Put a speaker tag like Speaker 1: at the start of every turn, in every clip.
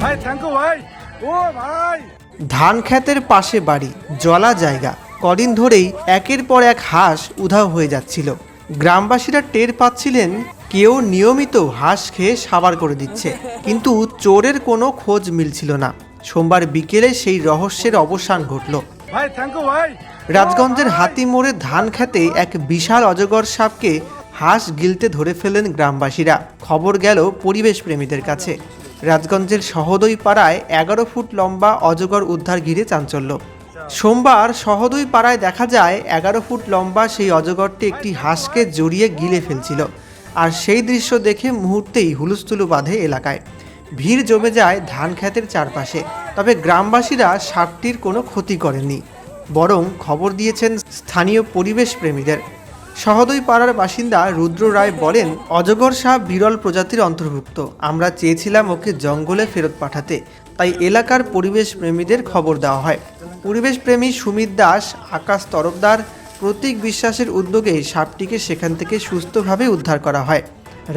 Speaker 1: ভাই thank you ভাই। ও ভাই।
Speaker 2: ধান ক্ষেতের পাশে বাড়ি জলা জায়গা। কদিন ধরেই একের পর এক হাঁস উধাও হয়ে যাচ্ছিল। গ্রামবাসীরা টের পাচ্ছিলেন কেউ নিয়মিত হাঁস খেয়ে সাবার করে দিচ্ছে। কিন্তু চোরের কোনো খোঁজ মিলছিল না। সোমবার বিকেলে সেই রহস্যের অবসান ঘটল। রাজগঞ্জের হাতি হাতিমোড়ে ধান খেতে এক বিশাল অজগর সাপকে হাঁস গিলতে ধরে ফেলেন গ্রামবাসীরা। খবর গেল পরিবেশ প্রেমীদের কাছে। রাজগঞ্জের সহদই পাড়ায় এগারো ফুট লম্বা অজগর উদ্ধার ঘিরে চাঞ্চল্য। সোমবার সহদই পাড়ায় দেখা যায়, এগারো ফুট লম্বা সেই অজগরটি একটি হাঁসকে জড়িয়ে গিলে ফেলছিল। আর সেই দৃশ্য দেখে মুহূর্তেই হুলুস্থুলু বাঁধে এলাকায়। ভিড় জমে যায় ধান ক্ষেতের চারপাশে। তবে গ্রামবাসীরা সাপটির কোনো ক্ষতি করেননি। বরং খবর দিয়েছেন স্থানীয় পরিবেশ প্রেমীদের। সহদই পাড়ার বাসিন্দা রুদ্র রায় বলেন, অজগর সাপ বিরল প্রজাতির অন্তর্ভুক্ত। আমরা চেয়েছিলাম ওকে জঙ্গলে ফেরত পাঠাতে। তাই এলাকার পরিবেশ প্রেমীদের খবর দেওয়া হয়। পরিবেশ প্রেমী সুমিত দাস, আকাশ তরফদার, প্রতীক বিশ্বাসের উদ্যোগে সাপটিকে সেখান থেকে সুস্থভাবে উদ্ধার করা হয়।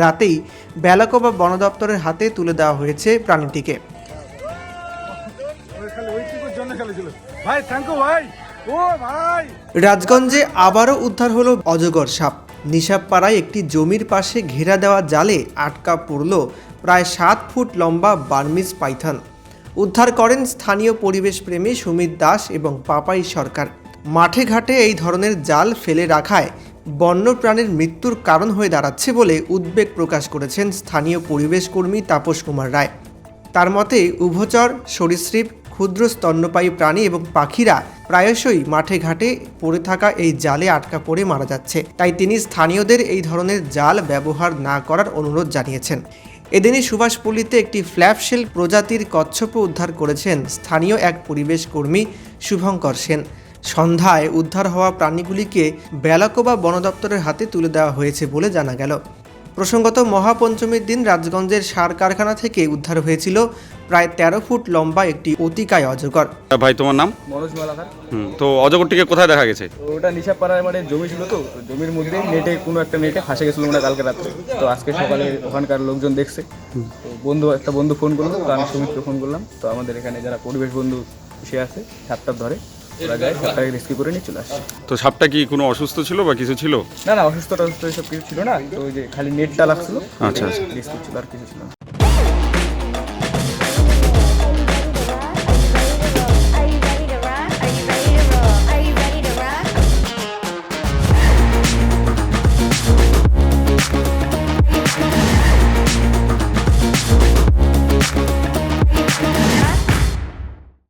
Speaker 2: রাতেই বেলাকোবা বন দপ্তরের হাতে তুলে দেওয়া হয়েছে প্রাণীটিকে।
Speaker 1: ভাই, থ্যাংক ইউ, ভাই।
Speaker 2: রাজগঞ্জে আবারও উদ্ধার হলো অজগর সাপ। নিশাবপাড়ায় একটি জমির পাশে ঘেরা দেওয়া জালে আটকা পড়ল প্রায় সাত ফুট লম্বা বার্মিজ পাইথন। উদ্ধার করেন স্থানীয় পরিবেশ প্রেমী সুমিত দাস এবং পাপাই সরকার। মাঠে ঘাটে এই ধরনের জাল ফেলে রাখায় বন্যপ্রাণীর মৃত্যুর কারণ হয়ে দাঁড়াচ্ছে বলে উদ্বেগ প্রকাশ করেছেন স্থানীয় পরিবেশ কর্মী তাপস কুমার রায়। তার মতে, উভচর, সরীসৃপ, ক্ষুদ্র স্তন্যপায়ী প্রাণী এবং পাখিরা প্রায়শই মাঠে ঘাটে পড়ে থাকা এই জালে আটকা পড়ে মারা যাচ্ছে। তাই তিনি স্থানীয়দের এই ধরনের জাল ব্যবহার না করার অনুরোধ জানিয়েছেন। এদিনই সুভাষপল্লীতে একটি ফ্ল্যাপশেল প্রজাতির কচ্ছপ উদ্ধার করেছেন স্থানীয় এক পরিবেশ কর্মী শুভঙ্কর সেন। সন্ধ্যায় উদ্ধার হওয়া প্রাণীগুলিকে বেলাকোবা বন দপ্তরের হাতে তুলে দেওয়া হয়েছে বলে জানা গেল। প্রসঙ্গত মহাপঞ্চমীর দিন রাজগঞ্জের সার কারখানা থেকে উদ্ধার হয়েছিল প্রায় তেরো ফুট লম্বা একটি অতিকায় অজগর।
Speaker 3: ভাই তোমার নাম?
Speaker 4: মনোজ মালাকার।
Speaker 3: হুম তো অজগরটিকে কোথায় দেখা গেছে?
Speaker 4: তো ওটা নিশা পাড়ায় মানে জমি ছিল তো জমির মধ্যে নেটে কোনো একটা নেটে ফাঁসে গেছিল মানে কালকে রাত্রে। তো আজকে সকালে ওখানকার লোকজন দেখছে। তো বন্ধু একটা বন্ধু ফোন করল তো আমি সুমিত্র ফোন করলাম। তো আমাদের এখানে যারা পরিবেশ বন্ধু সে আছে সাতটার ধরে। রেস্কিউ করে নিয়ে চলে আসছে
Speaker 3: তো সাপটা কি কোনো অসুস্থ ছিল বা কিছু ছিল?
Speaker 4: না না অসুস্থ টসুস্থ এসব কিছু ছিল না তো ওই যে খালি নেটটা লাগছিল
Speaker 3: আচ্ছা, আচ্ছা।
Speaker 4: রেস্কিউ ছিল আর কিছু ছিল না।